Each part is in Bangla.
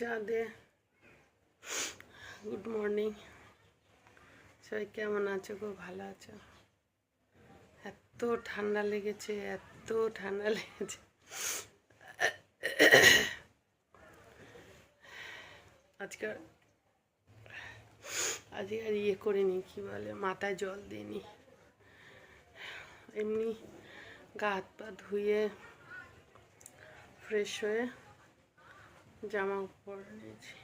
যা দে গুড মর্নিং সবাই কেমন আছো গো? ভালো আছো? এত ঠান্ডা লেগেছে, এত ঠান্ডা লেগেছে। আজকাল আজকে আর ইয়ে করিনি, কি বলে, মাথায় জল দিইনি। এমনি গা হাত পা ধুয়ে ফ্রেশ হয়ে জামা পরে নিয়েছি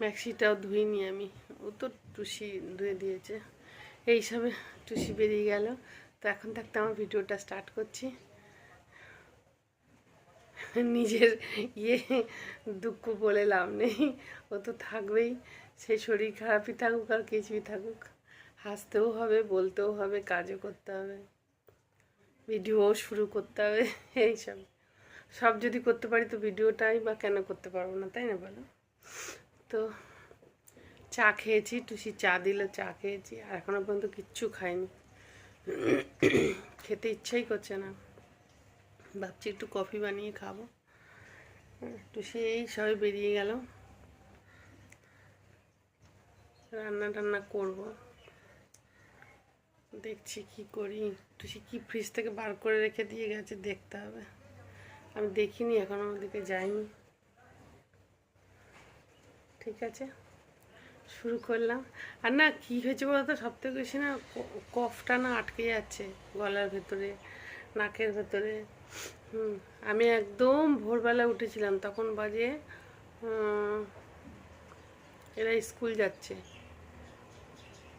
ম্যাক্সিটাও ধুইনি আমি। ও তো টুসি ধুয়ে দিয়েছে। এই হিসাবে টুসি বেরিয়ে গেল। তো এখন থাকতে আমার ভিডিওটা স্টার্ট করছি। নিজের ইয়ে দুঃখ বলে লাভ নেই। ও তো থাকবেই। সে শরীর খারাপই থাকুক আর কিছুই থাকুক। হাসতেও হবে, বলতেও হবে, কাজও করতে হবে। ভিডিওও শুরু করতে হবে। এইসব সব যদি করতে পারি তো ভিডিওটাই বা কেন করতে পারব না, তাই না বলো? তো চা খেয়েছি, টুসি চা দিল, চা খেয়েছি, আর এখনও পর্যন্ত কিচ্ছু খাইনি। খেতে ইচ্ছাই করছে না। ভাবছি একটু কফি বানিয়ে খাব। টুসি এই সবে বেরিয়ে গেল। রান্না টান্না করব। দেখছি কি করি। টুসি কি ফ্রিজ থেকে বার করে রেখে দিয়ে গেছে, দেখতে হবে। আমি দেখিনি, এখনও ওদিকে যাইনি ঠিক আছে, শুরু করলাম। আর না, কী হয়েছে বলতো সব থেকে বেশি না কফটা না আটকে যাচ্ছে গলার ভেতরে, নাকের ভেতরে। হুম, আমি একদম ভোরবেলা উঠেছিলাম, তখন বাজে এরা স্কুল যাচ্ছে।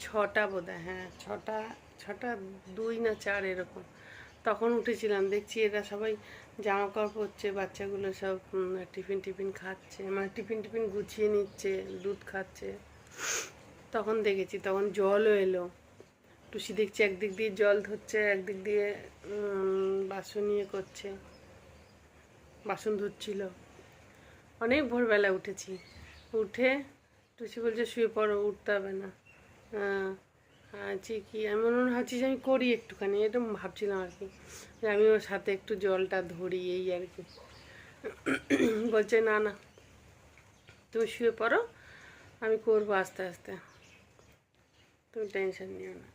ছটা বোধ হ্যাঁ ছটা ছটা দুই না চার এরকম। তখন উঠেছিলাম, দেখছি এরা সবাই জামা কাপড় পরছে, বাচ্চাগুলো সব টিফিন টিফিন খাচ্ছে মানে টিফিন টিফিন গুছিয়ে নিচ্ছে, দুধ খাচ্ছে। তখন দেখেছি, তখন জলও এলো। টুসি দেখছি একদিক দিয়ে জল ধরছে, একদিক দিয়ে বাসন নিয়ে করছে, বাসন ধুচ্ছিল অনেক ভোরবেলা উঠেছি। উঠে টুসি বলছে, শুয়ে পড়ো, উঠতে হবে না। আছি কি আমি মনে ভাবছি যে আমি করি একটুখানি, এটা ভাবছিলাম আর কি। যে আমি ওর সাথে একটু জলটা ধরি, এই আর কি। বলছে, না না, তুমি শুয়ে পড়ো, আমি করব আস্তে আস্তে। তুমি টেনশন নিও না।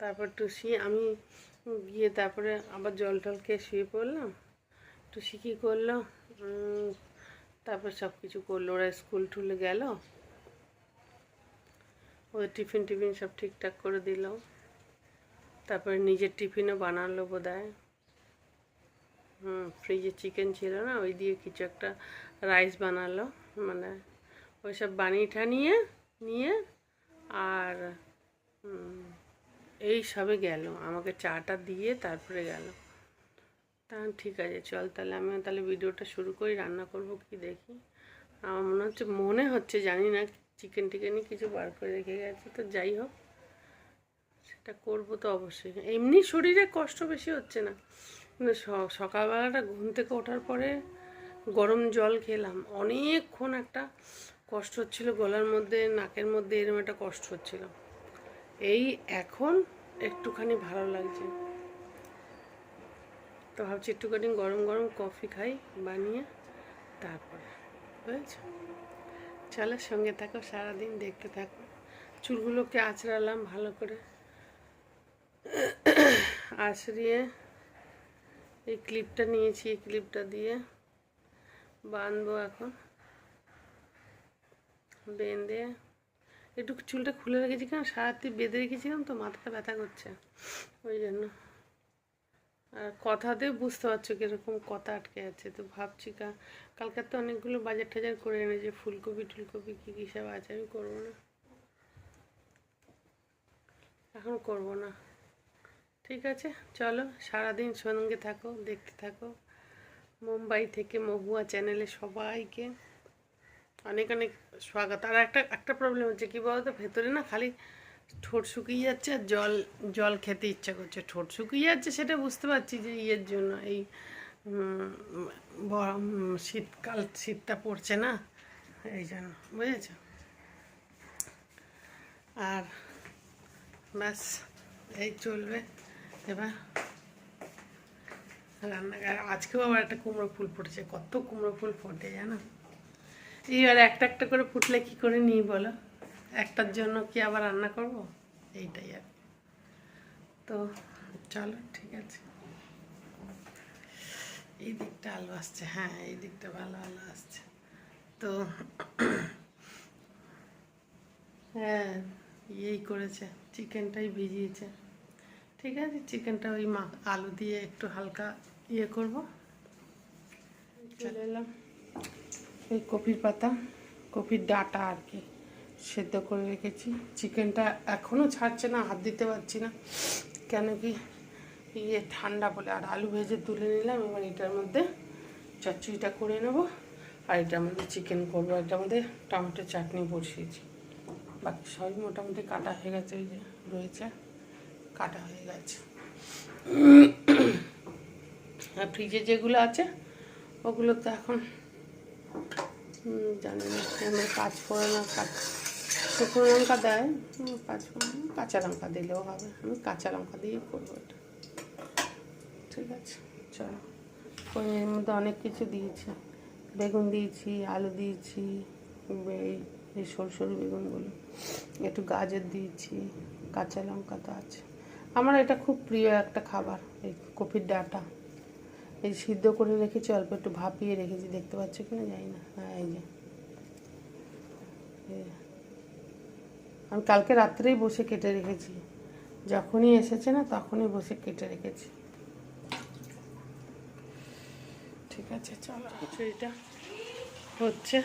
তারপর টুসি, আমি গিয়ে তারপরে আবার জল টল খেয়ে শুয়ে পড়লাম। টুসি কী করল? তারপর সব কিছু করল। ওরা স্কুল টুলে গেল। ওদের টিফিন টিফিন সব ঠিকঠাক করে দিল। তারপরে নিজের টিফিনও বানালো বোধ হয় হুম ফ্রিজে চিকেন ছিল না, ওই দিয়ে কিছু একটা রাইস বানালো মানে ওই সব বানিয়ে ঠানিয়ে নিয়ে আর এই সবে গেল, আমাকে চাটা দিয়ে তারপরে গেল। তা ঠিক আছে, চল তাহলে আমিও তাহলে ভিডিওটা শুরু করি, রান্না করব কি দেখি। আমার মনে হচ্ছে মনে হচ্ছে, জানি না চিকেন টিকেনই কিছু বার করে রেখে গেছে, তো যাই হোক, সেটা করব তো অবশ্যই। এমনি শরীরে কষ্ট বেশি হচ্ছে না। স- সকালবেলাটা ঘুম থেকে ওঠার পরে গরম জল খেলাম। অনেকক্ষণ একটা কষ্ট হচ্ছিল, গলার মধ্যে, নাকের মধ্যে এরকম একটা কষ্ট হচ্ছিল। এই এখন একটুখানি ভালো লাগছে। তো ভাবছি একটুখানি গরম গরম কফি খাই, বানিয়ে তারপরে, বুঝেছ? চলো, সঙ্গে থাকো, সারাদিন দেখতে থাকো। চুলগুলোকে আঁচড়ালাম ভালো করে। আঁচড়িয়ে এই ক্লিপটা নিয়েছি, এই ক্লিপটা দিয়ে বাঁধবো এখন। বেঁধে একটু চুলটা খুলে রেখেছি কেন? সারাতি বেঁধে রেখেছিলাম তো, মাথাটা ব্যথা করছে। ওই জন্য। আর কথাতে বুঝতে পারছ কীরকম কথা আটকে আছে। তো ভাবছি কালকে তো অনেকগুলো বাজার টাজার করে এনেছে ফুলকপি টুলকপি কী কী সব আছে, আমি করব না। এখন করব না। ঠিক আছে, চলো, সারাদিন সঙ্গে থাকো, দেখতে থাকো। মুম্বাই থেকে মহুয়া চ্যানেলে সবাইকে অনেক অনেক স্বাগত। আর একটা একটা প্রবলেম হচ্ছে কি বলতো, ভেতরে না খালি ঠোঁট শুকিয়ে যাচ্ছে আর জল জল খেতে ইচ্ছা করছে। ঠোঁট শুকিয়ে যাচ্ছে সেটা বুঝতে পারছি যে ইয়ের জন্য, এই শীতকাল, শীতটা পড়ছে না, এই জন্য, বুঝেছ? আর ব্যাস, এই চলবে। এবার রান্নাঘর, আজকেও আবার একটা কুমড়ো ফুল ফুটেছে, কত কুমড়ো ফুল ফোটে জানো? এইবার একটা একটা করে ফুটলে কি করে নিই বলো? একটার জন্য কি আবার রান্না করব? এইটাই আর। তো চলো, ঠিক আছে। এই দিকটা আলো আসছে হ্যাঁ এই দিকটা ভালো আলো আসছে। তো হ্যাঁ ইয়েই করেছে, চিকেনটাই ভিজিয়েছে। ঠিক আছে, চিকেনটা ওই মা, আলু দিয়ে একটু হালকা ইয়ে করব। চলে এলাম। এই কপির পাতা, কপির ডাটা আর কি। সেদ্ধ করে রেখেছি। চিকেনটা এখনও ছাড়ছে না, হাত দিতে পারছি না। কেন কি? ইয়ে ঠান্ডা বলে। আর আলু ভেজে তুলে নিলাম, এবার এটার মধ্যে চচ্চড়িটা করে নেব। আর এটার মধ্যে চিকেন করব। এটার মধ্যে টমেটো চাটনি বসিয়েছি। বাকি সবই মোটামুটি কাটা হয়ে গেছে ওই যে রয়েছে, কাটা হয়ে গেছে। ফ্রিজে যেগুলো আছে, ওগুলো তো এখন জানি না পাঁচ ফোড়ন আর কাঁচ শুকনো লঙ্কা দেয়? পাঁচ কাঁচা লঙ্কা দিলেও হবে। আমি কাঁচা লঙ্কা দিয়েই করব এটা। ঠিক আছে, চলো। এর মধ্যে অনেক কিছু দিয়েছি। বেগুন দিয়েছি, আলু দিয়েছি এই- সরু সরু বেগুনগুলো। একটু গাজর দিয়েছি, কাঁচা লঙ্কা তো আছে। আমার এটা খুব প্রিয় একটা খাবার, এই কপির ডাটা। এই সিদ্ধ করে রেখেছি, অল্প একটু ভাপিয়ে রেখেছি। দেখতে পাচ্ছ কিনা? জানি না। হ্যাঁ এই যে। আমি কালকে রাত্রেই বসে কেটে রেখেছি। যখনই এসেছে না, তখনই বসে কেটে রেখেছি। ঠিক আছে, চলো। খিচুড়িটা হচ্ছে।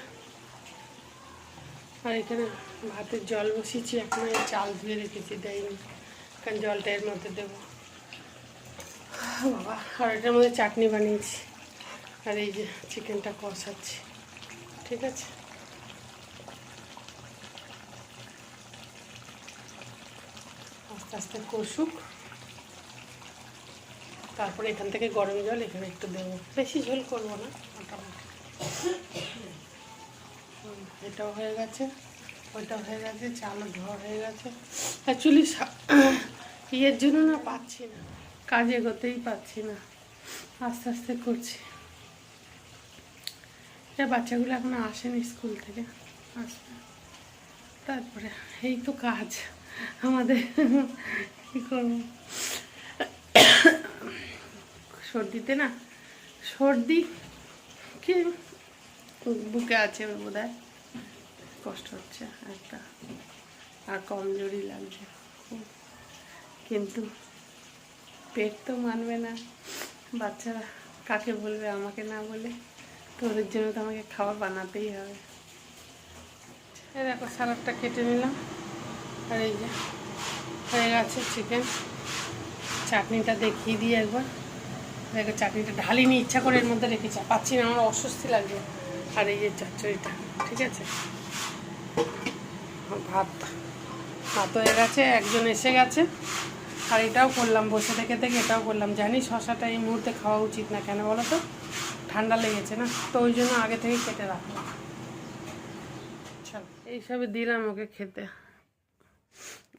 আর এখানে ভাতের জল বসিয়েছি, এখন চাল ধুয়ে রেখেছি দেয়নি কারণ জলটা এর মধ্যে দেবো। বাবা, আর এটার মধ্যে চাটনি বানিয়েছি। আর এই যে চিকেনটা কষাচ্ছি। ঠিক আছে? আস্তে আস্তে কষুক। তারপরে এখান থেকে গরম জল, এখানে একটু দেবো। বেশি ঝোল করব না, মোটামুটি। এটাও হয়ে গেছে, ওইটাও হয়ে গেছে চালও ধোয়া হয়ে গেছে। অ্যাকচুয়ালি ইয়ের জন্য না পাচ্ছি না, কাজে এগোতেই পাচ্ছি না। আস্তে আস্তে করছি। এ বাচ্চাগুলো এখনও আসেনি স্কুল থেকে, আসবে। তারপরে, এই তো কাজ। আমাদের কী করব? সর্দিতে না, সর্দি কি বুকে আছে বোধ হয় কষ্ট হচ্ছে একটা, আর কমজোরি লাগছে। কিন্তু পেট তো মানবে না, বাচ্চারা কাকে বলবে, আমাকে না বলে তো ওদের জন্য তো আমাকে খাবার বানাতেই হবে। দেখো সালাডটা কেটে নিলাম। আর এই যে, হয়ে গেছে চিকেন চাটনিটা দেখিয়ে দিই একবার। দেখো, চাটনিটা ঢালিনি, ইচ্ছা করে এর মধ্যে রেখেছি। পাচ্ছি না, আমার অস্বস্তি লাগবে আর এই যে চচ্চড়িটা, ঠিক আছে? ভাত ভাত হয়ে গেছে, একজন এসে গেছে। আর এটাও করলাম, বসে থেকে থেকে এটাও করলাম। জানি শশাটা এই মুহূর্তে খাওয়া উচিত না কেন বলো তো ঠান্ডা লেগেছে না? তো ওই জন্য আগে থেকে কেটে রাখলাম। চলো এইসবে দিলাম ওকে খেতে।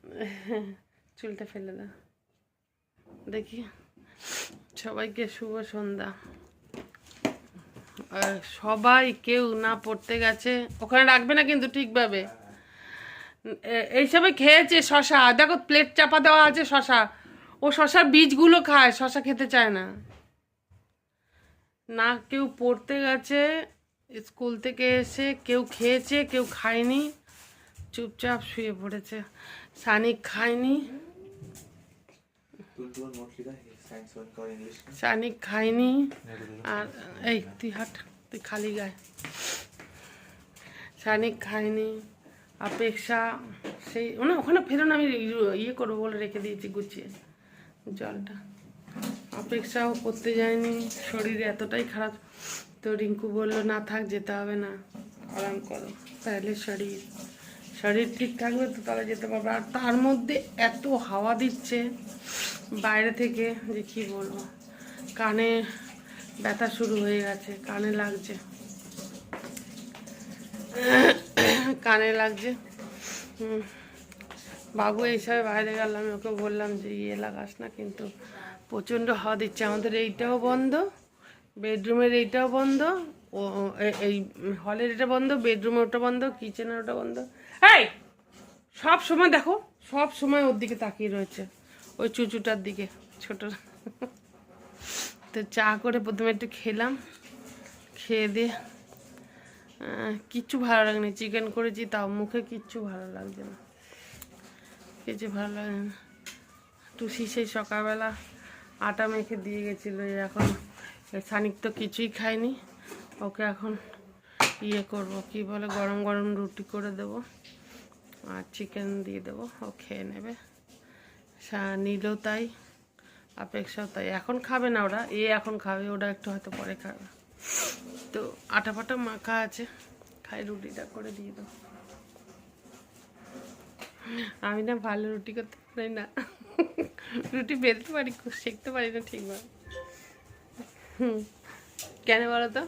চুলটা ফেলে দাও। দেখি। সবাইকে শুভ সন্ধ্যা। সবাই কেউ না পড়তে গেছে। ওখানে রাখবে না কিন্তু ঠিকভাবে। এইসবে খেয়েছে শশা। দেখো প্লেট চাপা দেওয়া আছে শশা। ও শশার বীজগুলো খায়, শশা খেতে চায় না। না কেউ পড়তে গেছে, স্কুল থেকে এসে কেউ খেয়েছে, কেউ খায়নি। চুপচাপ শুয়ে পড়েছে। সানিক খায়নি। সানিক খায়নি। আর এই তুই হাট তুই খালি গায়ে। সানিক খায়নি। অপেক্ষা সেই মানে ওখানে ফেরোন আমি ইয়ে করব বলে রেখে দিয়েছি গুছিয়ে জলটা। অপেক্ষাও করতে যায়নি। শরীর এতটাই খারাপ। তো রিঙ্কু বলল না থাক যেতে হবে না। আরাম করো তাহলে শরীর। শরীর ঠিক থাকবে তো তাহলে যেতে পারবে। আর তার মধ্যে এত হাওয়া দিচ্ছে বাইরে থেকে যে কী বলব? কানে ব্যথা শুরু হয়ে গেছে, কানে লাগছে। কানে লাগছে। বাবু এইসবে বাইরে গেল আমি ওকে বললাম যে ইয়ে লাগাস না কিন্তু প্রচণ্ড হাওয়া দিচ্ছে। আমাদের এইটাও বন্ধ, বেডরুমের এইটাও বন্ধ, ও এই হলের এটা বন্ধ, বেডরুমের ওটা বন্ধ, কিচেনের ওটা বন্ধ। এই, সব সময় দেখো, সব সময় ওর দিকে তাকিয়ে রয়েছে, ওই চুচুটার দিকে ছোট তো চা করে প্রথমে একটু খেলাম, খেয়ে দিয়ে কিচ্ছু ভালো লাগেনি, চিকেন করেছি, তাও মুখে কিচ্ছু ভালো লাগছে না। কিছু ভালো লাগে না টুসি সেই সকালবেলা আটা মেখে দিয়ে গেছিল, এখন সানিক তো কিছুই খায়নি ওকে এখন ইয়ে করব, কি বলে, গরম গরম রুটি করে দেব আর চিকেন দিয়ে দেবো, ও খেয়ে নেবে। নীলও তাই অপেক্ষাও তাই। এখন খাবে না ওরা, এ এখন খাবে, ওরা একটু হয়তো পরে খাবে। তো আটা ফাটা মাখা আছে, খাই, রুটিটা করে দিয়ে দেবো। আমি না ভালো রুটি করতে পারি না। রুটি বেলতে পারি শিখতে পারি না ঠিকভাবে। কেন বলো তো?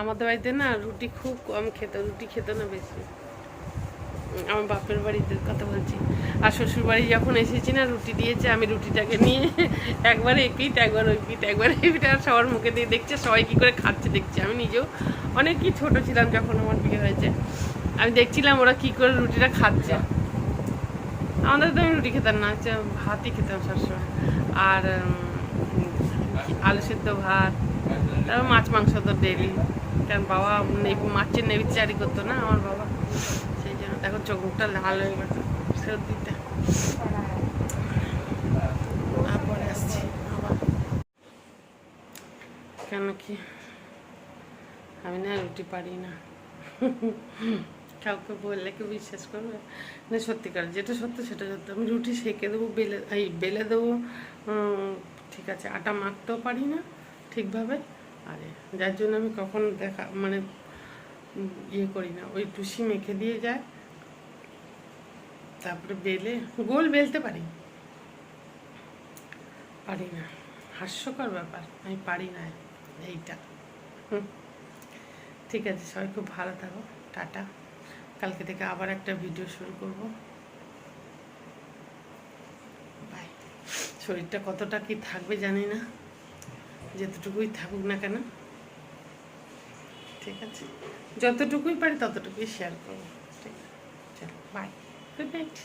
আমাদের বাড়িতে না রুটি খুব কম খেত, রুটি খেত না বেশি। আমার বাপের বাড়িতে কথা বলছি। আর শ্বশুর বাড়ি যখন এসেছি না, রুটি দিয়েছে, আমি রুটিটাকে নিয়ে একবার এই পিঠ একবার ওই পিঠ একবার এই পিঠ আর সবার মুখে দিয়ে দেখছে, সবাই কী করে খাচ্ছে দেখছি। আমি নিজেও অনেকই ছোট ছিলাম যখন আমার বিয়ে হয়েছে। আমি দেখছিলাম ওরা কী করে রুটিটা খাচ্ছে। আমাদের তো আমি রুটি খেতাম না, হচ্ছে ভাতই খেতাম সবসময়। আর আলু সেদ্ধ ভাত তারপর মাছ মাংস তো ডেলি কারণ বাবা মাছের নেবিচারি করতো না আমার বাবা। সেই জন্য দেখো চোখ মুখটা লাল হয়ে গেছে। সর্দিতে তারপরে আসছি আবার। কেন কি? আমি না রুটি পারি না। কাউকে বললে কেউ বিশ্বাস করবে? না, সত্যিকার যেটা সত্য সেটা সত্য। আমি রুটি সেঁকে দেবো, বেলে এই বেলে দেবো ঠিক আছে। আটা মাখতেও পারি না ঠিকভাবে। আরে, যার জন্য আমি কখন দেখা মানে ইয়ে করি না। ওই টুসি মেখে দিয়ে যায়, তারপরে বেলে, গোল বেলতে পারি। পারি না। হাস্যকর ব্যাপার, আমি পারি না এইটা। ঠিক আছে, সবাই খুব ভালো থাকো। টাটা। কালকে থেকে আবার একটা ভিডিও শুরু করব। বাই। শরীরটা কতটা কি থাকবে জানি না। যতটুকুই থাকুক না কেন। ঠিক আছে? যতটুকুই পারি ততটুকুই শেয়ার করব। ঠিক আছে। চলো বাই গুড নাইট